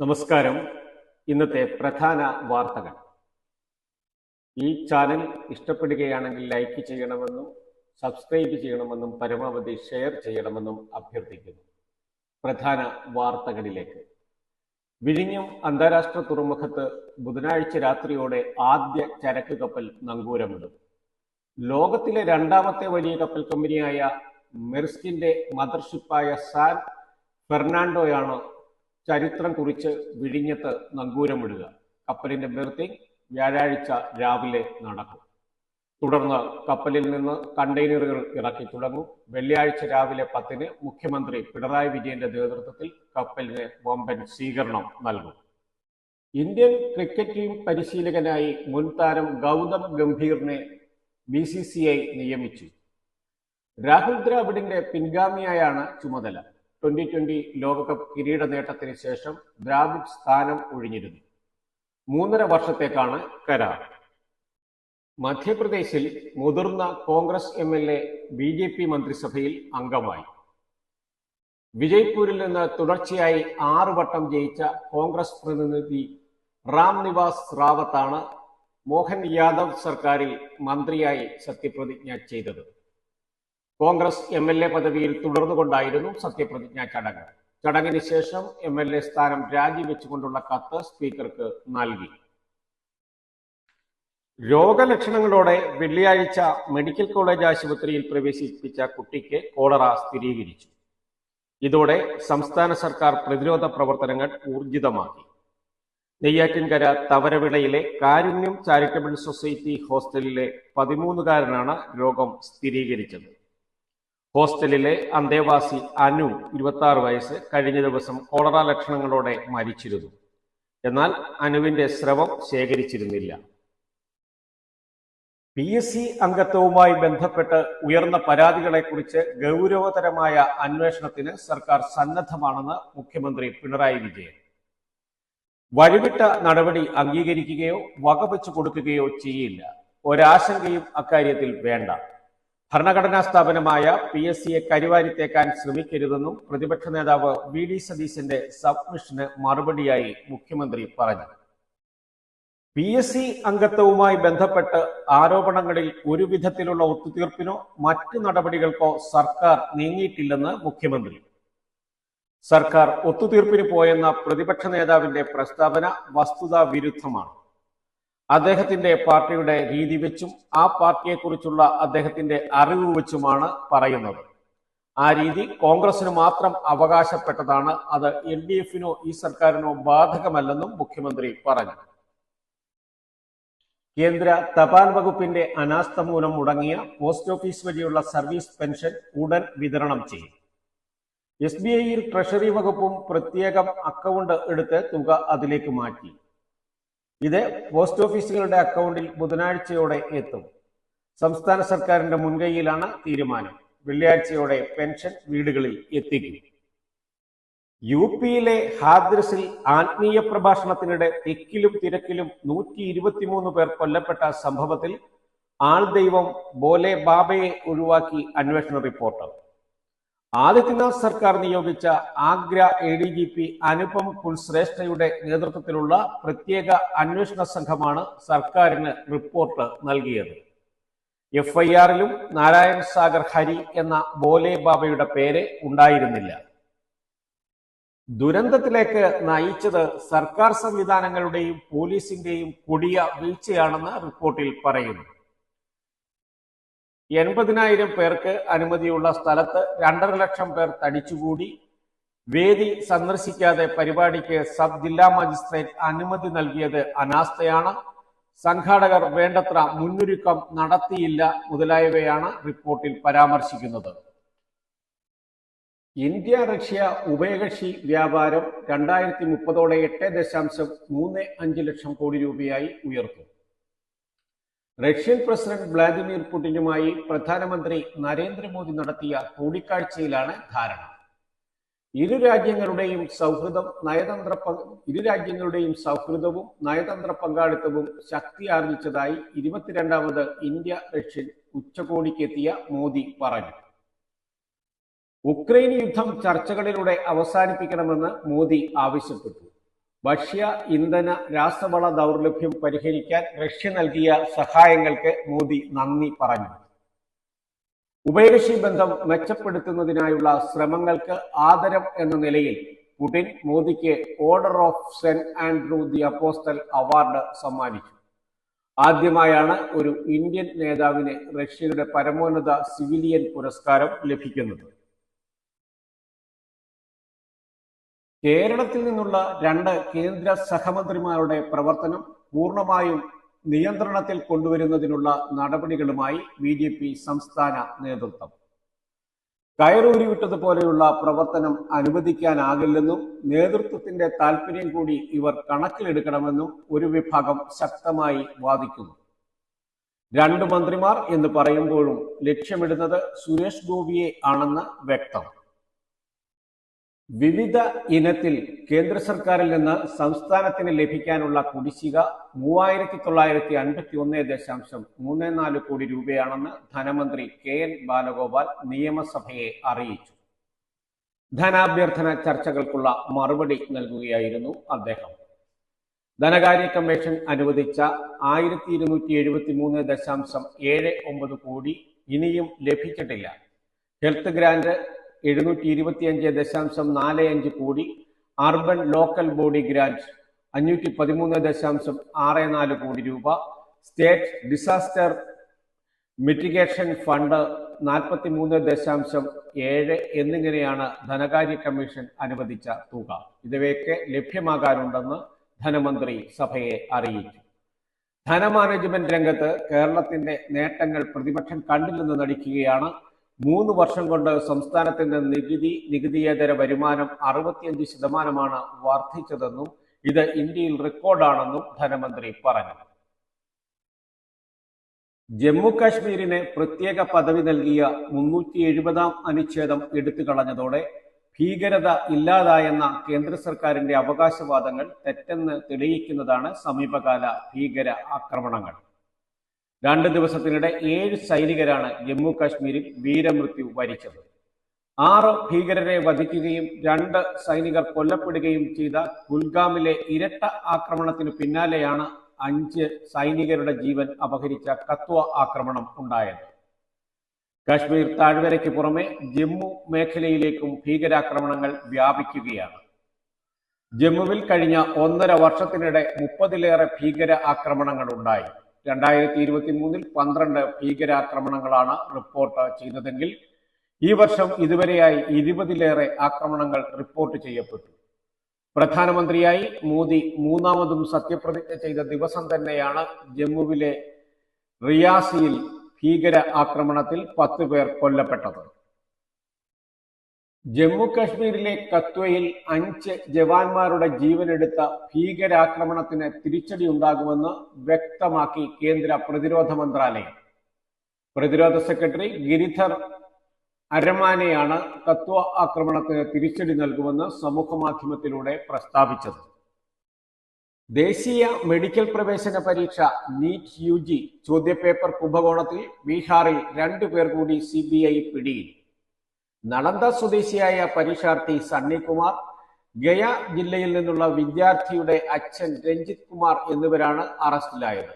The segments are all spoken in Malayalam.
നമസ്കാരം. ഇന്നത്തെ പ്രധാന വാർത്തകൾ. ഈ ചാനൽ ഇഷ്ടപ്പെടുകയാണെങ്കിൽ ലൈക്ക് ചെയ്യണമെന്നും സബ്സ്ക്രൈബ് ചെയ്യണമെന്നും പരമാവധി ഷെയർ ചെയ്യണമെന്നും അഭ്യർത്ഥിക്കുന്നു. പ്രധാന വാർത്തകളിലേക്ക്. വിഴിഞ്ഞം അന്താരാഷ്ട്ര തുറമുഖത്ത് ബുധനാഴ്ച രാത്രിയോടെ ആദ്യ ചരക്ക് കപ്പൽ നങ്കൂരമിടും. ലോകത്തിലെ രണ്ടാമത്തെ വലിയ കപ്പൽ കമ്പനിയായ മെർസ്കിന്റെ മദർഷിപ്പായ സാൻ ഫെർണാണ്ടോയാണ് ചരിത്രം കുറിച്ച് വിഴിഞ്ഞത്ത് നങ്കൂരമിടുക. കപ്പലിന്റെ ബെർത്തിങ് വ്യാഴാഴ്ച രാവിലെ നടക്കും. തുടർന്ന് കപ്പലിൽ നിന്ന് കണ്ടെയ്നറുകൾ ഇറക്കി തുടങ്ങും. വെള്ളിയാഴ്ച രാവിലെ പത്തിന് മുഖ്യമന്ത്രി പിണറായി വിജയന്റെ നേതൃത്വത്തിൽ കപ്പലിന് വമ്പൻ സ്വീകരണം നൽകും. ഇന്ത്യൻ ക്രിക്കറ്റ് ടീം പരിശീലകനായി മുൻ താരം ഗൗതം ഗംഭീറിനെ ബി സി സി ഐ നിയമിച്ചു. രാഹുൽ ദ്രാവിഡിന്റെ പിൻഗാമിയായാണ് ചുമതല. ട്വന്റി ട്വന്റി ലോകകപ്പ് കിരീട നേട്ടത്തിന് ശേഷം ദ്രാവിഡ് സ്ഥാനം ഒഴിഞ്ഞിരുന്നു. മൂന്നര വർഷത്തേക്കാണ് കരാർ. മധ്യപ്രദേശിൽ മുതിർന്ന Congress M L A B J P മന്ത്രിസഭയിൽ അംഗമായി. വിജയ്പൂരിൽ നിന്ന് തുടർച്ചയായി ആറു വട്ടം ജയിച്ച കോൺഗ്രസ് പ്രതിനിധി റാം നിവാസ് റാവത്താണ് മോഹൻ യാദവ് സർക്കാരിൽ മന്ത്രിയായി സത്യപ്രതിജ്ഞ ചെയ്തത്. കോൺഗ്രസ് എം എൽ എ പദവിയിൽ തുടർന്നുകൊണ്ടായിരുന്നു സത്യപ്രതിജ്ഞാ ചടങ്ങ്. ചടങ്ങിന് ശേഷം എം എൽ എ സ്ഥാനം രാജിവെച്ചുകൊണ്ടുള്ള കത്ത് സ്പീക്കർക്ക് നൽകി. രോഗലക്ഷണങ്ങളോടെ വെള്ളിയാഴ്ച മെഡിക്കൽ കോളേജ് ആശുപത്രിയിൽ പ്രവേശിപ്പിച്ച കുട്ടിക്ക് കോളറ സ്ഥിരീകരിച്ചു. ഇതോടെ സംസ്ഥാന സർക്കാർ പ്രതിരോധ പ്രവർത്തനങ്ങൾ ഊർജിതമാക്കി. നെയ്യാറ്റിൻകര തവരവിളയിലെ കാരുണ്യം ചാരിറ്റബിൾ സൊസൈറ്റി ഹോസ്റ്റലിലെ പതിമൂന്നുകാരനാണ് രോഗം സ്ഥിരീകരിച്ചത്. ഹോസ്റ്റലിലെ അന്തേവാസി അനു ഇരുപത്തി വയസ്സ് കഴിഞ്ഞ ദിവസം കോളറ ലക്ഷണങ്ങളോടെ മരിച്ചിരുന്നു. എന്നാൽ അനുവിന്റെ സ്രവം ശേഖരിച്ചിരുന്നില്ല. പി എസ് സി അംഗത്വവുമായി ബന്ധപ്പെട്ട് ഉയർന്ന പരാതികളെക്കുറിച്ച് ഗൗരവതരമായ അന്വേഷണത്തിന് സർക്കാർ സന്നദ്ധമാണെന്ന് മുഖ്യമന്ത്രി പിണറായി വിജയൻ. വഴിവിട്ട നടപടി അംഗീകരിക്കുകയോ വകവെച്ചു കൊടുക്കുകയോ ചെയ്യില്ല. ഒരാശങ്കയും അക്കാര്യത്തിൽ വേണ്ട. ഭരണഘടനാ സ്ഥാപനമായ പി എസ് സിയെ കരിവാരിത്തേക്കാൻ ശ്രമിക്കരുതെന്നും പ്രതിപക്ഷ നേതാവ് വി ഡി സതീശന്റെ സബ്മിഷന് മറുപടിയായി മുഖ്യമന്ത്രി പറഞ്ഞു. പി എസ് സി അംഗത്വവുമായി ബന്ധപ്പെട്ട് ആരോപണങ്ങളിൽ ഒരു വിധത്തിലുള്ള ഒത്തുതീർപ്പിനോ മറ്റു നടപടികൾക്കോ സർക്കാർ നീങ്ങിയിട്ടില്ലെന്ന് മുഖ്യമന്ത്രി. സർക്കാർ ഒത്തുതീർപ്പിന് പോയെന്ന പ്രതിപക്ഷ നേതാവിന്റെ പ്രസ്താവന വസ്തുതാ വിരുദ്ധമാണ് അദ്ദേഹത്തിന്റെ പാർട്ടിയുടെ രീതി വെച്ചും ആ പാർട്ടിയെക്കുറിച്ചുള്ള അദ്ദേഹത്തിന്റെ അറിവ് വെച്ചുമാണ് പറയുന്നത്. ആ രീതി കോൺഗ്രസിന് മാത്രം അവകാശപ്പെട്ടതാണ്. അത് എൽ ഡി എഫിനോ ഈ സർക്കാരിനോ ബാധകമല്ലെന്നും മുഖ്യമന്ത്രി പറഞ്ഞു. കേന്ദ്ര തപാൽ വകുപ്പിന്റെ അനാസ്ഥ മൂലം മുടങ്ങിയ പോസ്റ്റ് ഓഫീസ് വഴിയുള്ള സർവീസ് പെൻഷൻ ഉടൻ വിതരണം ചെയ്യും. എസ് ബി ഐയിൽ ട്രഷറി വകുപ്പും പ്രത്യേകം അക്കൗണ്ട് എടുത്ത് തുക അതിലേക്ക് മാറ്റി. ഇത് പോസ്റ്റ് ഓഫീസുകളുടെ അക്കൗണ്ടിൽ ബുധനാഴ്ചയോടെ എത്തും. സംസ്ഥാന സർക്കാരിന്റെ മുൻകൈയിലാണ് തീരുമാനം. വെള്ളിയാഴ്ചയോടെ പെൻഷൻ വീടുകളിൽ എത്തിക്കും. യു പിയിലെ ഹാദ്രസിൽ ആത്മീയ പ്രഭാഷണത്തിനിടെ തിക്കിലും തിരക്കിലും നൂറ്റി ഇരുപത്തിമൂന്ന് പേർ കൊല്ലപ്പെട്ട സംഭവത്തിൽ ആൾദൈവം ബോലെ ബാബയെ ഒഴിവാക്കി അന്വേഷണ റിപ്പോർട്ട്. ആദിത്യനാഥ് സർക്കാർ നിയോഗിച്ച Agra A D G P Anupam കുൽശ്രേഷ്ഠയുടെ നേതൃത്വത്തിലുള്ള പ്രത്യേക അന്വേഷണ സംഘമാണ് സർക്കാരിന് റിപ്പോർട്ട് നൽകിയത്. എഫ്ഐആറിലും നാരായൺ സാഗർ ഹരി എന്ന ബോലെ ബാബയുടെ പേര് ഉണ്ടായിരുന്നില്ല. ദുരന്തത്തിലേക്ക് നയിച്ചത് സർക്കാർ സംവിധാനങ്ങളുടെയും പോലീസിന്റെയും കൊടിയ വീഴ്ചയാണെന്ന് റിപ്പോർട്ടിൽ പറയുന്നു. എൺപതിനായിരം പേർക്ക് അനുമതിയുള്ള സ്ഥലത്ത് രണ്ടര ലക്ഷം പേർ തടിച്ചുകൂടി. വേദി സന്ദർശിക്കാതെ പരിപാടിക്ക് സബ് ജില്ലാ മജിസ്ട്രേറ്റ് അനുമതി നൽകിയത് അനാസ്ഥയാണ്. സംഘാടകർ വേണ്ടത്ര മുന്നൊരുക്കം നടത്തിയില്ല മുതലായവയാണ് റിപ്പോർട്ടിൽ പരാമർശിക്കുന്നത്. ഇന്ത്യ റഷ്യ ഉഭയകക്ഷി വ്യാപാരം രണ്ടായിരത്തി മുപ്പതോടെ എട്ട് ദശാംശം മൂന്ന് അഞ്ച് ലക്ഷം കോടി രൂപയായി ഉയർത്തും. റഷ്യൻ പ്രസിഡന്റ് വ്ളാദിമിർ പുടിനുമായി പ്രധാനമന്ത്രി നരേന്ദ്രമോദി നടത്തിയ കൂടിക്കാഴ്ചയിലാണ് ധാരണ. ഇരു രാജ്യങ്ങളുടെയും സൗഹൃദം നയതന്ത്ര ഇരു രാജ്യങ്ങളുടെയും സൗഹൃദവും നയതന്ത്ര പങ്കാളിത്തവും ശക്തിയാർജിച്ചതായി ഇരുപത്തിരണ്ടാമത് ഇന്ത്യ റഷ്യൻ ഉച്ചകോടിക്കെത്തിയ മോദി പറഞ്ഞു. ഉക്രൈൻ യുദ്ധം ചർച്ചകളിലൂടെ അവസാനിപ്പിക്കണമെന്ന് മോദി ആവശ്യപ്പെട്ടു. ഭക്ഷ്യ ഇന്ധന രാസവള ദൗർലഭ്യം പരിഹരിക്കാൻ റഷ്യ നൽകിയ സഹായങ്ങൾക്ക് മോദി നന്ദി പറഞ്ഞു. ഉഭയകക്ഷി ബന്ധം മെച്ചപ്പെടുത്തുന്നതിനായുള്ള ശ്രമങ്ങൾക്ക് ആദരം എന്ന നിലയിൽ പുടിൻ മോദിക്ക് order of Saint Andrew the Apostle award സമ്മാനിച്ചു. ആദ്യമായാണ് ഒരു ഇന്ത്യൻ നേതാവിന് റഷ്യയുടെ പരമോന്നത സിവിലിയൻ പുരസ്കാരം ലഭിക്കുന്നത്. കേരളത്തിൽ നിന്നുള്ള രണ്ട് കേന്ദ്ര സഹമന്ത്രിമാരുടെ പ്രവർത്തനം പൂർണമായും നിയന്ത്രണത്തിൽ കൊണ്ടുവരുന്നതിനുള്ള നടപടികളുമായി ബി ജെ പി സംസ്ഥാന നേതൃത്വം. കയറൂരി വിട്ടതുപോലെയുള്ള പ്രവർത്തനം അനുവദിക്കാനാകില്ലെന്നും നേതൃത്വത്തിന്റെ താൽപര്യം കൂടി ഇവർ കണക്കിലെടുക്കണമെന്നും ഒരു വിഭാഗം ശക്തമായി വാദിക്കുന്നു. രണ്ട് മന്ത്രിമാർ എന്ന് പറയുമ്പോഴും ലക്ഷ്യമിടുന്നത് സുരേഷ് ഗോപിയെ ആണെന്ന് വ്യക്തം. വിവിധ ഇനത്തിൽ കേന്ദ്ര സർക്കാരിൽ നിന്ന് സംസ്ഥാനത്തിന് ലഭിക്കാനുള്ള കുടിശ്ശിക മൂവായിരത്തി തൊള്ളായിരത്തി അൻപത്തി ഒന്ന് ദശാംശം മൂന്ന് നാല് കോടി രൂപയാണെന്ന് ധനമന്ത്രി കെ എൻ ബാലഗോപാൽ നിയമസഭയെ അറിയിച്ചു. ധനാഭ്യർത്ഥന ചർച്ചകൾക്കുള്ള മറുപടി നൽകുകയായിരുന്നു അദ്ദേഹം. ധനകാര്യ കമ്മീഷൻ അനുവദിച്ച ആയിരത്തി ഇരുന്നൂറ്റി എഴുപത്തി മൂന്ന് ദശാംശം ഏഴ് ഒമ്പത് കോടി ഇനിയും ലഭിച്ചിട്ടില്ല. ഹെൽത്ത് ഗ്രാന്റ് എഴുന്നൂറ്റി ഇരുപത്തിയഞ്ച് ദശാംശം നാല് അഞ്ച് കോടി. അർബൻ ലോക്കൽ ബോഡി ഗ്രാന്റ് അഞ്ഞൂറ്റി പതിമൂന്ന് ദശാംശം ആറ് നാല് കോടി രൂപ. സ്റ്റേറ്റ് ഡിസാസ്റ്റർ മിറ്റിഗേഷൻ ഫണ്ട് നാൽപ്പത്തി മൂന്ന് ദശാംശം ഏഴ് എന്നിങ്ങനെയാണ് ധനകാര്യ കമ്മീഷൻ അനുവദിച്ച തുക. ഇവയൊക്കെ ലഭ്യമാകാനുണ്ടെന്ന് ധനമന്ത്രി സഭയെ അറിയിച്ചു. ധനമാനേജ്മെന്റ് രംഗത്ത് കേരളത്തിന്റെ നേട്ടങ്ങൾ പ്രതിപക്ഷം കണ്ടില്ലെന്ന് നടിക്കുകയാണ് മൂന്ന് വർഷം കൊണ്ട് സംസ്ഥാനത്തിന്റെ നികുതി നികുതിയേതര വരുമാനം അറുപത്തിയഞ്ച് ശതമാനമാണ് വർദ്ധിച്ചതെന്നും ഇത് ഇന്ത്യയിൽ റെക്കോർഡാണെന്നും ധനമന്ത്രി പറഞ്ഞു. ജമ്മു കാശ്മീരിന് പ്രത്യേക പദവി നൽകിയ മുന്നൂറ്റി എഴുപതാം അനുച്ഛേദം എടുത്തു കളഞ്ഞതോടെ ഭീകരത ഇല്ലാതായെന്ന കേന്ദ്ര സർക്കാരിന്റെ അവകാശവാദങ്ങൾ തെറ്റെന്ന് തെളിയിക്കുന്നതാണ് സമീപകാല ഭീകര ആക്രമണങ്ങൾ. രണ്ട് ദിവസത്തിനിടെ ഏഴ് സൈനികരാണ് ജമ്മു കാശ്മീരിൽ വീരമൃത്യു വരിച്ചത്. ആറ് ഭീകരരെ വധിക്കുകയും രണ്ട് സൈനികർ കൊല്ലപ്പെടുകയും ചെയ്ത കുൽഗാമിലെ ഇരട്ട ആക്രമണത്തിന് പിന്നാലെയാണ് അഞ്ച് സൈനികരുടെ ജീവൻ അപഹരിച്ച കത്വ ആക്രമണം ഉണ്ടായത്. കാശ്മീർ താഴ്വരയ്ക്ക് പുറമെ ജമ്മു മേഖലയിലേക്കും ഭീകരാക്രമണങ്ങൾ വ്യാപിക്കുകയാണ്. ജമ്മുവിൽ കഴിഞ്ഞ ഒന്നര വർഷത്തിനിടെ മുപ്പതിലേറെ ഭീകര ആക്രമണങ്ങൾ ഉണ്ടായി രണ്ടായിരത്തി ഇരുപത്തി മൂന്നിൽ പന്ത്രണ്ട് ഭീകരാക്രമണങ്ങളാണ് റിപ്പോർട്ട് ചെയ്തതെങ്കിൽ ഈ വർഷം ഇതുവരെയായി ഇരുപതിലേറെ ആക്രമണങ്ങൾ റിപ്പോർട്ട് ചെയ്യപ്പെട്ടു. പ്രധാനമന്ത്രിയായി മോദി മൂന്നാമതും സത്യപ്രതിജ്ഞ ചെയ്ത ദിവസം തന്നെയാണ് ജമ്മുവിലെ റിയാസിയിൽ ഭീകര ആക്രമണത്തിൽ പത്ത് പേർ കൊല്ലപ്പെട്ടത്. ജമ്മു കാശ്മീരിലെ കത്വയിൽ അഞ്ച് ജവാന്മാരുടെ ജീവനെടുത്ത ഭീകരാക്രമണത്തിന് തിരിച്ചടി ഉണ്ടാകുമെന്ന് വ്യക്തമാക്കി കേന്ദ്ര പ്രതിരോധ മന്ത്രാലയം. പ്രതിരോധ സെക്രട്ടറി ഗിരിധർ അരമാനെയാണ് കത്വ ആക്രമണത്തിന് തിരിച്ചടി നൽകുമെന്ന് സമൂഹമാധ്യമത്തിലൂടെ പ്രസ്താവിച്ചത്. ദേശീയ മെഡിക്കൽ പ്രവേശന പരീക്ഷ നീറ്റ് യു ജി ചോദ്യപേപ്പർ കുംഭകോണത്തിൽ ബീഹാറിൽ രണ്ടു പേർ കൂടി സി ബി ഐ പിടിയിൽ. നളന്ദ സ്വദേശിയായ പരീക്ഷാർത്ഥി സണ്ണികുമാർ ഗയ ജില്ലയിൽ നിന്നുള്ള വിദ്യാർത്ഥിയുടെ അച്ഛൻ രഞ്ജിത് കുമാർ എന്നിവരാണ് അറസ്റ്റിലായത്.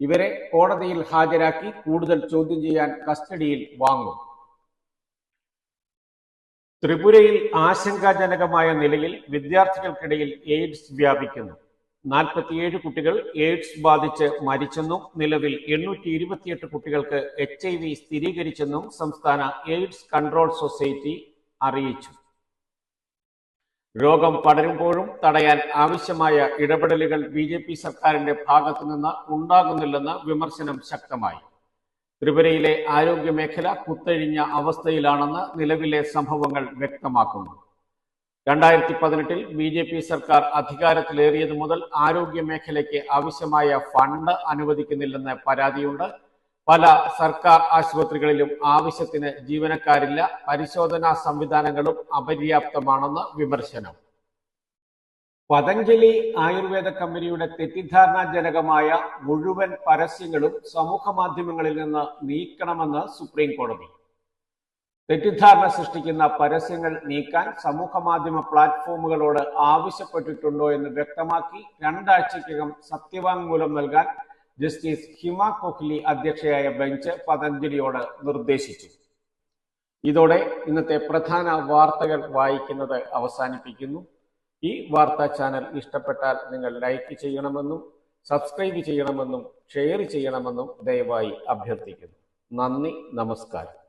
ഇവരെ കോടതിയിൽ ഹാജരാക്കി കൂടുതൽ ചോദ്യം ചെയ്യാൻ കസ്റ്റഡിയിൽ വാങ്ങും. ത്രിപുരയിൽ ആശങ്കാജനകമായ നിലയിൽ വിദ്യാർത്ഥികൾക്കിടയിൽ എയ്ഡ്സ് വ്യാപിക്കുന്നു. നാൽപ്പത്തിയേഴ് കുട്ടികൾ എയ്ഡ്സ് ബാധിച്ച് മരിച്ചെന്നും നിലവിൽ എണ്ണൂറ്റി ഇരുപത്തിയെട്ട് കുട്ടികൾക്ക് എച്ച് ഐ വി സ്ഥിരീകരിച്ചെന്നും സംസ്ഥാന എയ്ഡ്സ് കൺട്രോൾ സൊസൈറ്റി അറിയിച്ചു. രോഗം പടരുമ്പോഴും തടയാൻ ആവശ്യമായ ഇടപെടലുകൾ ബി ജെ പി സർക്കാരിന്റെ ഭാഗത്തു നിന്ന് ഉണ്ടാകുന്നില്ലെന്ന് വിമർശനം ശക്തമായി. ത്രിപുരയിലെ ആരോഗ്യ മേഖല കുത്തഴിഞ്ഞ അവസ്ഥയിലാണെന്ന് നിലവിലെ സംഭവങ്ങൾ വ്യക്തമാക്കുന്നു. രണ്ടായിരത്തി പതിനെട്ടിൽ ബി ജെ പി സർക്കാർ അധികാരത്തിലേറിയത് മുതൽ ആരോഗ്യ മേഖലയ്ക്ക് ആവശ്യമായ ഫണ്ട് അനുവദിക്കുന്നില്ലെന്ന് പരാതിയുണ്ട്. പല സർക്കാർ ആശുപത്രികളിലും ആവശ്യത്തിന് ജീവനക്കാരില്ല. പരിശോധനാ സംവിധാനങ്ങളും അപര്യാപ്തമാണെന്ന് വിമർശനം. പതഞ്ജലി ആയുർവേദ കമ്പനിയുടെ തെറ്റിദ്ധാരണാജനകമായ മുഴുവൻ പരസ്യങ്ങളും സമൂഹ മാധ്യമങ്ങളിൽ നിന്ന് നീക്കണമെന്ന് സുപ്രീം കോടതി. തെറ്റിദ്ധാരണ സൃഷ്ടിക്കുന്ന പരസ്യങ്ങൾ നീക്കാൻ സമൂഹ മാധ്യമ പ്ലാറ്റ്ഫോമുകളോട് ആവശ്യപ്പെട്ടിട്ടുണ്ടോ എന്ന് വ്യക്തമാക്കി രണ്ടാഴ്ചയ്ക്കകം സത്യവാങ്മൂലം നൽകാൻ ജസ്റ്റിസ് ഹിമ കൊഹ്ലി അധ്യക്ഷയായ ബെഞ്ച് പതഞ്ജലിയോട് നിർദ്ദേശിച്ചു. ഇതോടെ ഇന്നത്തെ പ്രധാന വാർത്തകൾ വായിക്കുന്നത് അവസാനിപ്പിക്കുന്നു. ഈ വാർത്താ ചാനൽ ഇഷ്ടപ്പെട്ടാൽ നിങ്ങൾ ലൈക്ക് ചെയ്യണമെന്നും സബ്സ്ക്രൈബ് ചെയ്യണമെന്നും ഷെയർ ചെയ്യണമെന്നും ദയവായി അഭ്യർത്ഥിക്കുന്നു. നന്ദി നമസ്കാരം.